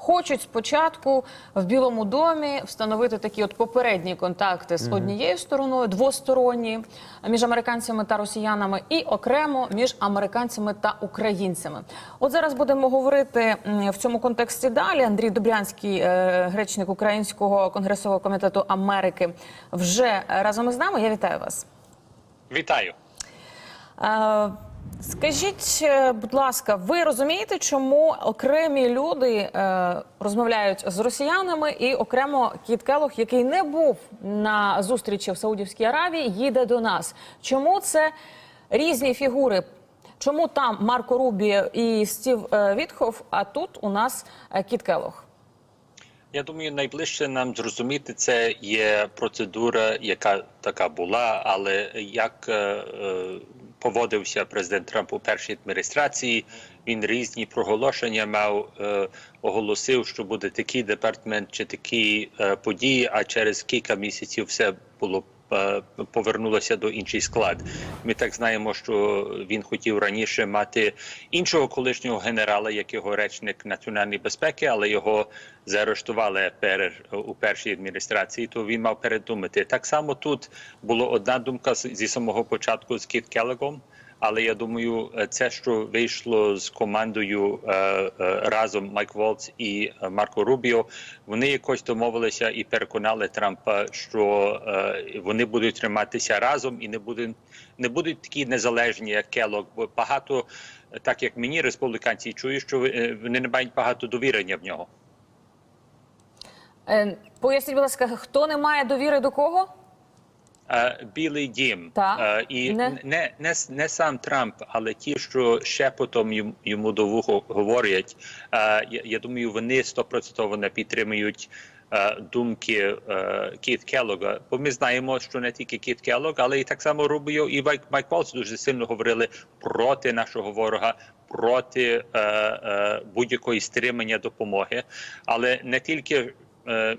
хочуть спочатку в Білому домі встановити такі от попередні контакти з однією стороною, двосторонні між американцями та росіянами, і окремо між американцями та українцями. От зараз будемо говорити в цьому контексті далі. Андрій Добрянський, е, гречник Українського конгресового комітету Америки, вже разом із нами. Я вітаю вас. Вітаю. Скажіть, е, будь ласка, ви розумієте, чому окремі люди е, розмовляють з росіянами, і окремо Кіт Келох, який не був на зустрічі в Саудівській Аравії, їде до нас? Чому це різні фігури? Чому там Марко Рубі і Стів е, Вітхов, а тут у нас е, Кіт Келох? Я думаю, найближче нам зрозуміти це є процедура, яка така була, але як е, поводився президент Трамп у першій адміністрації, він різні проголошення мав, е, оголосив, що буде такий департамент чи такі е, події, а через кілька місяців все було. Е, Повернулося до інший склад. Ми так знаємо, що він хотів раніше мати іншого колишнього генерала, як його речник національної безпеки, але його заарештували пер, у першій адміністрації. То він мав передумати. Так само тут була одна думка зі самого початку з Кіт Келегом. Але я думаю, е, це, що вийшло з командою е, е, разом Майк Волц і Марко Рубіо, вони якось домовилися і переконали Трампа, що вони будуть триматися разом і не будуть не будуть такі незалежні, як Келок. Бо багато, так як мені, республіканці чують, що вони не мають багато довірення в нього. Поясніть, будь ласка, хто не має довіри до кого? Е, Білий дім Так. Е, і Не- не. Не, не, сам Трамп, але ті, що шепотом йому, йому до вуху говорять. е, Я, я думаю, вони стопроцентово не підтримують думки Кіт Келлога. Бо ми знаємо, що не тільки Кіт Келлог, але і так само Рубіо і Майк, Майк Волц дуже сильно говорили проти нашого ворога. Проти е, е, будь-якої стримання допомоги, але не тільки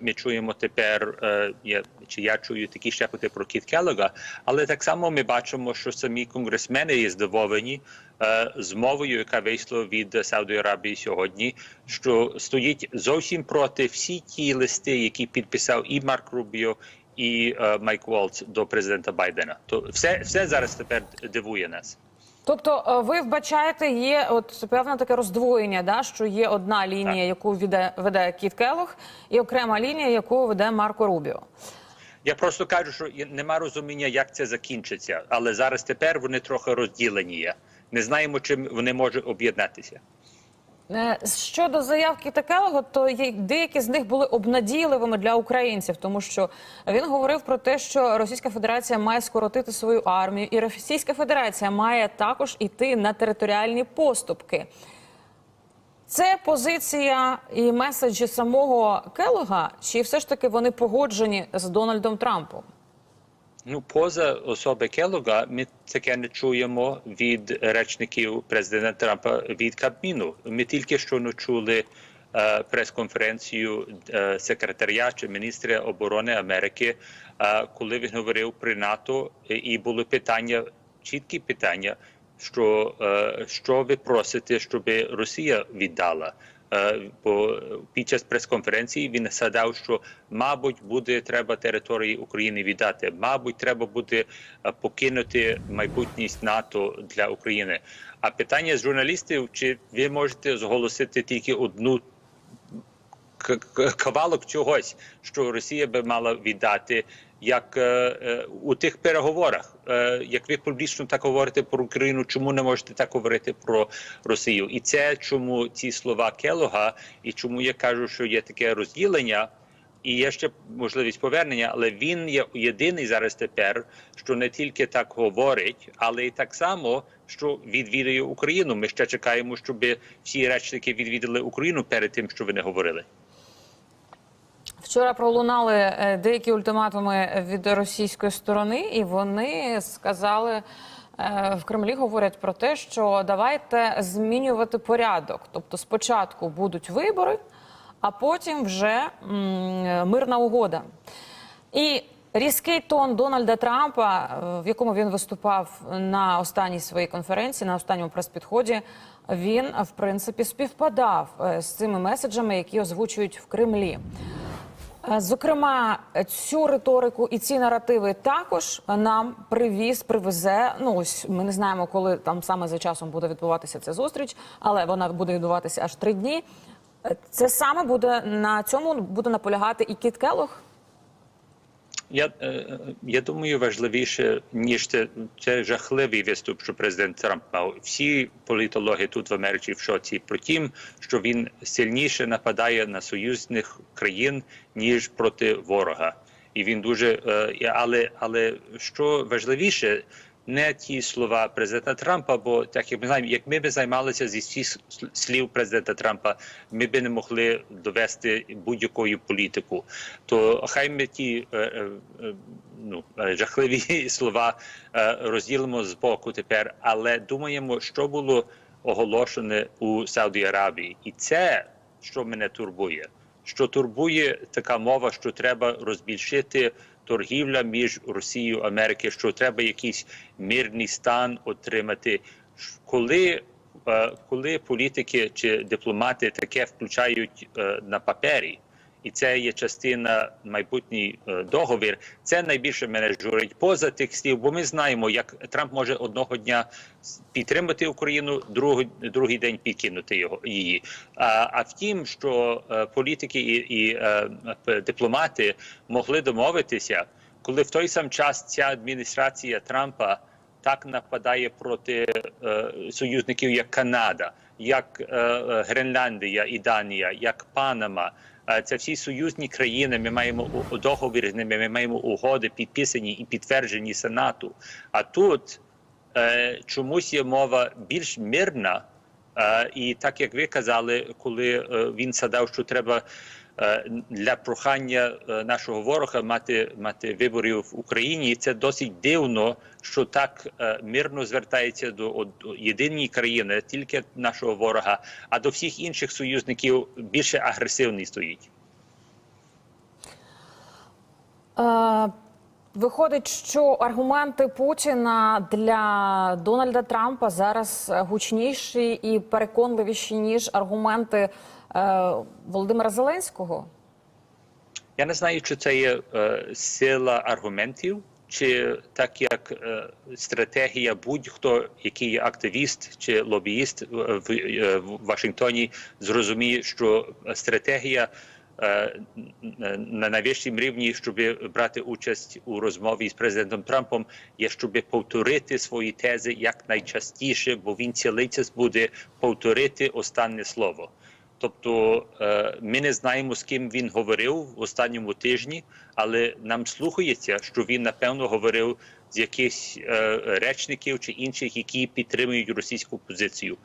ми чуємо тепер, е, я, чи я чую такі шепоти про Кіт Келлога, але так само ми бачимо, що самі конгресмени є здивовані е, змовою, яка вийшла від Саудової Аравії сьогодні, що стоїть зовсім проти всі ті листи, які підписав і Марк Рубіо, і е, Майк Волц до президента Байдена. То все, все зараз тепер дивує нас. Тобто, е, ви вбачаєте, є от певне таке роздвоєння, да, що є одна лінія, Так. яку веде, веде Кіт Келох, і окрема лінія, яку веде Марко Рубіо. Я просто кажу, що нема розуміння, як це закінчиться. Але зараз тепер вони трохи розділені є. Не знаємо, чим вони можуть об'єднатися. Е, Щодо заяв Кіта Келога, то деякі з них були обнадійливими для українців, тому що він говорив про те, що Російська Федерація має скоротити свою армію, і Російська Федерація має також іти на територіальні поступки. Це позиція і меседжі самого Келога, чи все ж таки вони погоджені з Дональдом Трампом? Ну, поза особи Келога, ми таке не чуємо від речників президента Трампа від Кабміну. Ми тільки що не чули е, прес-конференцію е, секретаря чи міністра оборони Америки, е, коли він говорив при НАТО, і- і були питання, чіткі питання, що, е, що ви просите, щоб Росія віддала. Е, під час прес-конференції він згадав, що мабуть буде треба території України віддати, мабуть, треба буде е, покинути майбутність НАТО для України. А питання з журналістів: чи ви можете зголосити тільки одну кавалок чогось, що Росія би мала віддати, як е, е, у тих переговорах, е, як ви публічно так говорите про Україну, чому не можете так говорити про Росію? І це чому ці слова Келога, і чому я кажу, що є таке розділення. І є ще можливість повернення, але він є єдиний зараз тепер, що не тільки так говорить, але й так само, що відвідує Україну. Ми ще чекаємо, щоб всі речники відвідали Україну перед тим, що вони говорили. Вчора пролунали е, деякі ультиматуми від російської сторони, і вони сказали е, в Кремлі говорять про те, що давайте змінювати порядок. Тобто, спочатку будуть вибори, а потім вже мирна угода. І різкий тон Дональда Трампа, е, в якому він виступав на останній своїй конференції, на останньому прес-підході, він в принципі співпадав з цими меседжами, які озвучують в Кремлі. Е, Зокрема, цю риторику і ці наративи також нам привіз, привезе. Ну ось ми не знаємо, коли там саме за часом буде відбуватися ця зустріч, але вона буде відбуватися аж три дні. Е, Це саме буде на цьому буде наполягати і Кіт Келох. Я, е, я думаю, важливіше, ніж це, це жахливий виступ, що президент Трамп мав. Всі політологи тут в Америці в шоці про тім, що він сильніше нападає на союзних країн, ніж проти ворога. І він дуже е, але, але що важливіше, не ті слова президента Трампа, бо так як ми знаємо, як ми би займалися зі всіх слів президента Трампа, ми би не могли довести будь-якою політику. То хай ми ті е, е, е, ну, е, жахливі слова е, розділимо з боку тепер, але думаємо, що було оголошене у Сауді Аравії, і це що мене турбує. Що турбує така мова, що треба розбільшити торгівля між Росією і Америкою, що треба якийсь мирний стан отримати. Коли, е, коли політики чи дипломати таке включають е, на папері, і це є частина майбутній е, договір, це найбільше мене журить поза тих слів, бо ми знаємо, як Трамп може одного дня підтримати Україну, другий, другий день підкинути його її. А, а втім, що е, політики і, і е, дипломати могли домовитися, коли в той сам час ця адміністрація Трампа так нападає проти е, союзників, як Канада, як е, Гренландія і Данія, як Панама. Це всі союзні країни. Ми маємо договір з ними. Ми маємо угоди підписані і підтверджені Сенату. А тут е, чомусь є мова більш мирна. Е, і так як ви казали, коли е, він сказав, що треба для прохання е, нашого ворога мати мати виборів в Україні, І це досить дивно, що так е, мирно звертається до єдиної країни, тільки нашого ворога, а до всіх інших союзників більше агресивний стоїть. Е, Виходить, що аргументи Путіна для Дональда Трампа зараз гучніші і переконливіші ніж аргументи е, Володимира Зеленського. Я не знаю, чи це є е, сила аргументів, чи так як е, стратегія будь-хто, який є активіст чи лобіїст в, е, Вашингтоні, зрозуміє, що стратегія е, на найвищому рівні, щоб брати участь у розмові з президентом Трампом, є щоб повторити свої тези якнайчастіше, бо він цілиться буде повторити останнє слово. Тобто е, ми не знаємо, з ким він говорив в останньому тижні, але нам слухається, що він напевно говорив з якихось е, речників чи інших, які підтримують російську позицію.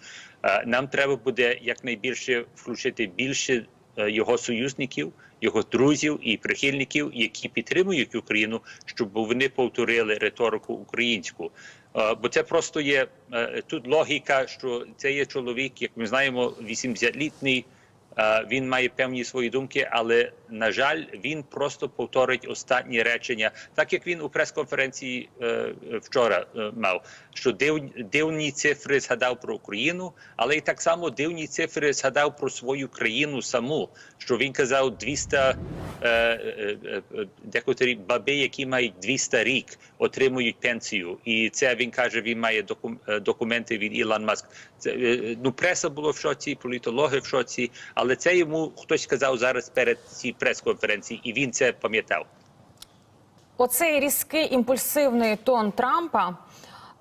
Е, Нам треба буде якнайбільше включити більше його союзників, його друзів і прихильників, які підтримують Україну, щоб вони повторили риторику українську. Бо це просто є е, тут логіка, що це є чоловік, як ми знаємо, 80-літній. е, Він має певні свої думки, але на жаль, він просто повторить останні речення, так як він у прес-конференції е, вчора е, мав, що див, дивні цифри згадав про Україну, але й так само дивні цифри згадав про свою країну саму. Що він казав 200 е, е, е, декотрі баби, які мають 200 рік, отримують пенсію, і це він каже. Він має докум, е, документи від Ілон Маск. Це е, ну преса була в шоці, політологи в шоці, але це йому хтось сказав зараз перед цій прес-конференції, і він це пам'ятав. Оцей різкий імпульсивний тон Трампа.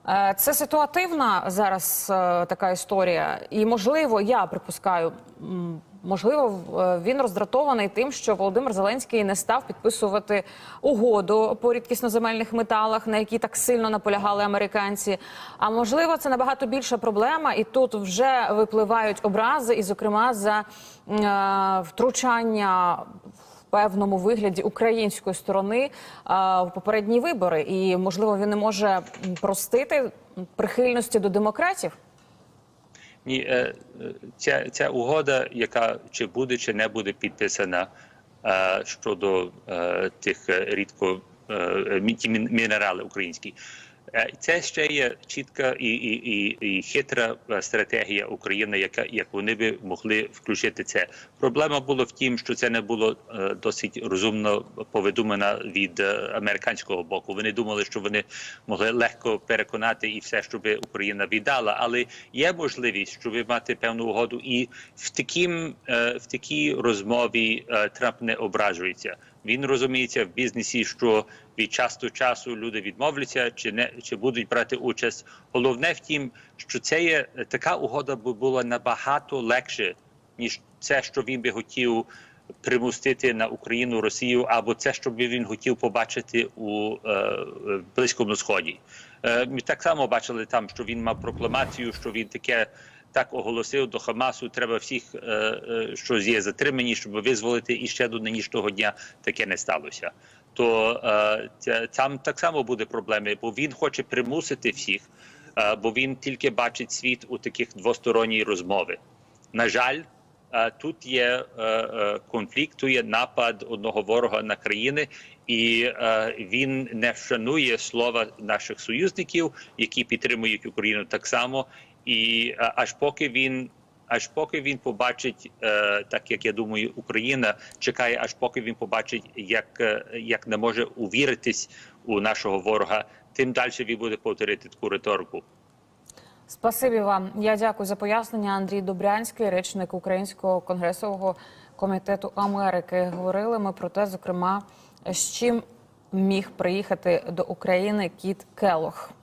е, Це ситуативна зараз така історія, і можливо, я припускаю, можливо, е, він роздратований тим, що Володимир Зеленський не став підписувати угоду по рідкісноземельних металах, на які так сильно наполягали американці. А можливо, це набагато більша проблема, і тут вже випливають образи, і, зокрема, за е, втручання певному вигляді української сторони а, в попередні вибори, і можливо він не може простити прихильності до демократів. Ні, е, е, ця, ця угода, яка чи буде, чи не буде підписана е, щодо тих рідко рідко е, мі- Е, Це ще є чітка і, і, і, і хитра е, стратегія України, яка як вони би могли включити це. Проблема була в тім, що це не було е, досить розумно повідомлено від американського боку. Вони думали, що вони могли легко переконати і все, щоб Україна віддала. Але є можливість, щоб мати певну угоду, і в таким в такій розмові Трамп не ображується. Він розуміється в бізнесі, що від часу до часу люди відмовляться чи не чи будуть брати участь. Головне в тім, що це є така угода би була набагато легше, ніж це, що він би хотів примустити на Україну Росію, або це, що би він хотів побачити у е, близькому сході. Е, ми так само бачили там, що він мав прокламацію, що він таке. Так оголосив до Хамасу, треба всіх, е, е, що є затримані, щоб визволити, і ще до нинішнього дня таке не сталося. То е, там так само буде проблеми, бо він хоче примусити всіх, бо він тільки бачить світ у таких двосторонній розмови. На жаль, тут є конфлікт, тут є напад одного ворога на країни, і він не вшанує слова наших союзників, які підтримують Україну так само. І е, аж поки він. Аж поки він побачить, е, так як я думаю, Україна чекає, аж поки він побачить, як, е, як не може увіритись у нашого ворога, тим далі він буде повторити таку риторику. Спасибі вам. Я дякую за пояснення. Андрій Добрянський, речник Українського конгресового комітету Америки. Говорили ми про те, зокрема, з чим міг приїхати до України Кіт Келох.